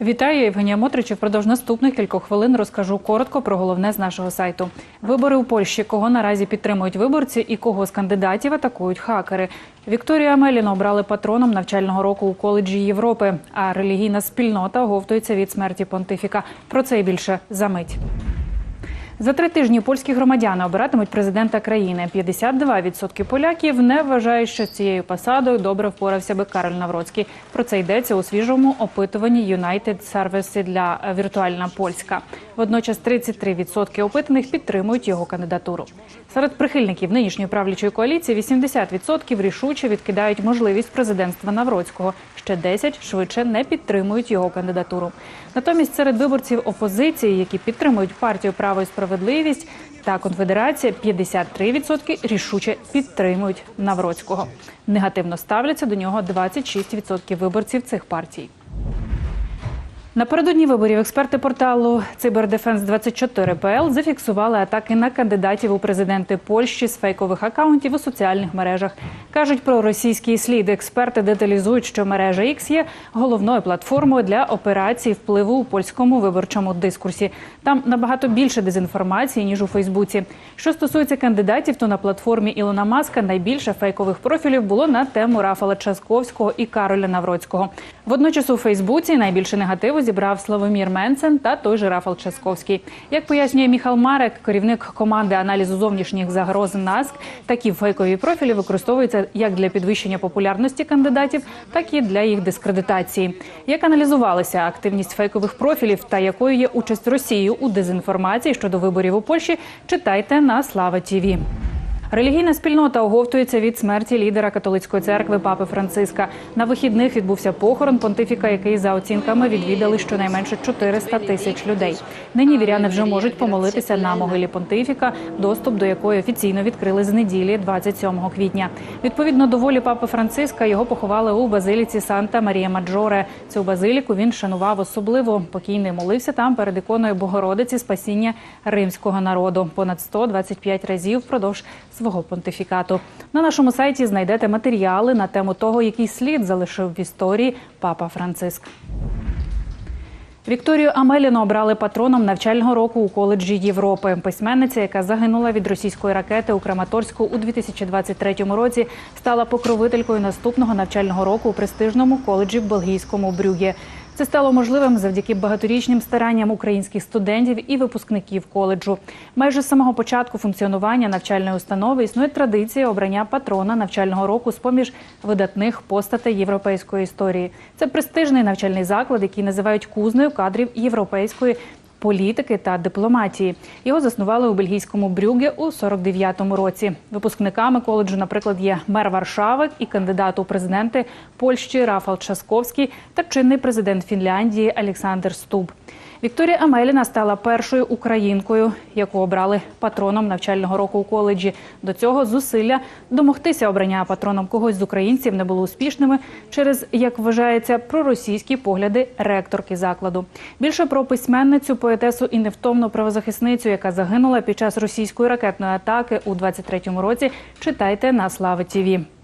Вітаю, Євгенія Мотрич. Впродовж наступних кількох хвилин розкажу коротко про головне з нашого сайту. Вибори у Польщі. Кого наразі підтримують виборці і кого з кандидатів атакують хакери. Вікторію Амеліну обрали патроном навчального року у коледжі Європи. А релігійна спільнота оговтується від смерті понтифіка. Про це і більше за мить. За три тижні польські громадяни обиратимуть президента країни. 52% поляків не вважають, що цією посадою добре впорався би Кароль Навроцький. Про це йдеться у свіжому опитуванні United Service для е, віртуальна польська. Водночас 33% опитаних підтримують його кандидатуру. Серед прихильників нинішньої правлячої коаліції 80% рішуче відкидають можливість президентства Навроцького. Ще 10 швидше не підтримують його кандидатуру. Натомість серед виборців опозиції, які підтримують партію право і справедливість та конфедерація, 53% рішуче підтримують Навроцького. Негативно ставляться до нього 26% виборців цих партій. Напередодні виборів експерти порталу Цибердефенс 24 ПЛ зафіксували атаки на кандидатів у президенти Польщі з фейкових акаунтів у соціальних мережах. кажуть про російський слід. Експерти деталізують, що мережа X є головною платформою для операцій впливу у польському виборчому дискурсі. Там набагато більше дезінформації ніж у Фейсбуці. Що стосується кандидатів, то на платформі Ілона Маска найбільше фейкових профілів було на тему Рафала Часковського і Кароля Навроцького. Водночас у Фейсбуці найбільше негативу зібрав Славомір Менцен та той же Рафал Часковський. Як пояснює Міхал Марек, керівник команди аналізу зовнішніх загроз НАСК, такі фейкові профілі використовуються як для підвищення популярності кандидатів, так і для їх дискредитації. Як аналізувалася активність фейкових профілів та якою є участь Росії у дезінформації щодо виборів у Польщі, читайте на Слава Тіві. Релігійна спільнота оговтується від смерті лідера католицької церкви папи Франциска. На вихідних відбувся похорон понтифіка, який за оцінками відвідали щонайменше 400 тисяч людей. Нині віряни вже можуть помолитися на могилі понтифіка, доступ до якої офіційно відкрили з неділі, 27 квітня. Відповідно до волі папи Франциска, його поховали у базиліці Санта Марія Маджоре. Цю базиліку він шанував особливо. Покійний молився там перед іконою Богородиці спасіння римського народу понад 125 разів впродовж свого понтифікату. На нашому сайті знайдете матеріали на тему того, який слід залишив в історії папа Франциск. Вікторію Амеліну обрали патроном навчального року у коледжі Європи. Письменниця, яка загинула від російської ракети у Краматорську у 2023 році, стала покровителькою наступного навчального року у престижному коледжі в бельгійському Брюге. Це стало можливим завдяки багаторічним старанням українських студентів і випускників коледжу. Майже з самого початку функціонування навчальної установи існує традиція обрання патрона навчального року з поміж видатних постатей європейської історії. Це престижний навчальний заклад, який називають кузнею кадрів європейської. Політики та дипломатії його заснували у бельгійському Брюге у 49-му році. Випускниками коледжу, наприклад, є мер Варшави і кандидат у президенти Польщі Рафал Часковський та чинний президент Фінляндії Олександр Стуб. Вікторія Амеліна стала першою українкою, яку обрали патроном навчального року у коледжі. До цього зусилля домогтися обрання патроном когось з українців не було успішними через, як вважається, проросійські погляди ректорки закладу. Більше про письменницю, поетесу і невтомну правозахисницю, яка загинула під час російської ракетної атаки у 23-му році. Читайте на Слави ТІВІ.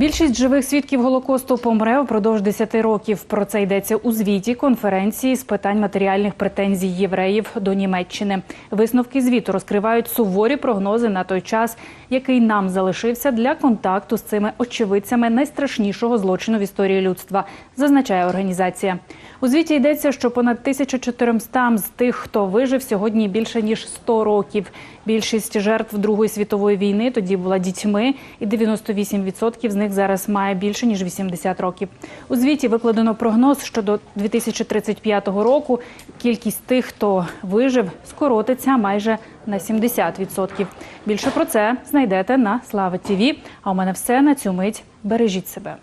Більшість живих свідків голокосту помре впродовж 10 років. Про це йдеться у звіті конференції з питань матеріальних претензій євреїв до Німеччини. Висновки звіту розкривають суворі прогнози на той час, який нам залишився для контакту з цими очевидцями найстрашнішого злочину в історії людства, зазначає організація. У звіті йдеться, що понад 1400 з тих, хто вижив сьогодні більше ніж 100 років. Більшість жертв Другої світової війни тоді була дітьми, і 98% з них зараз має більше ніж 80 років. У звіті викладено прогноз, що до 2035 року кількість тих, хто вижив, скоротиться майже на 70%. Більше про це знайдете на Слава ТІВІ. А у мене все на цю мить. Бережіть себе.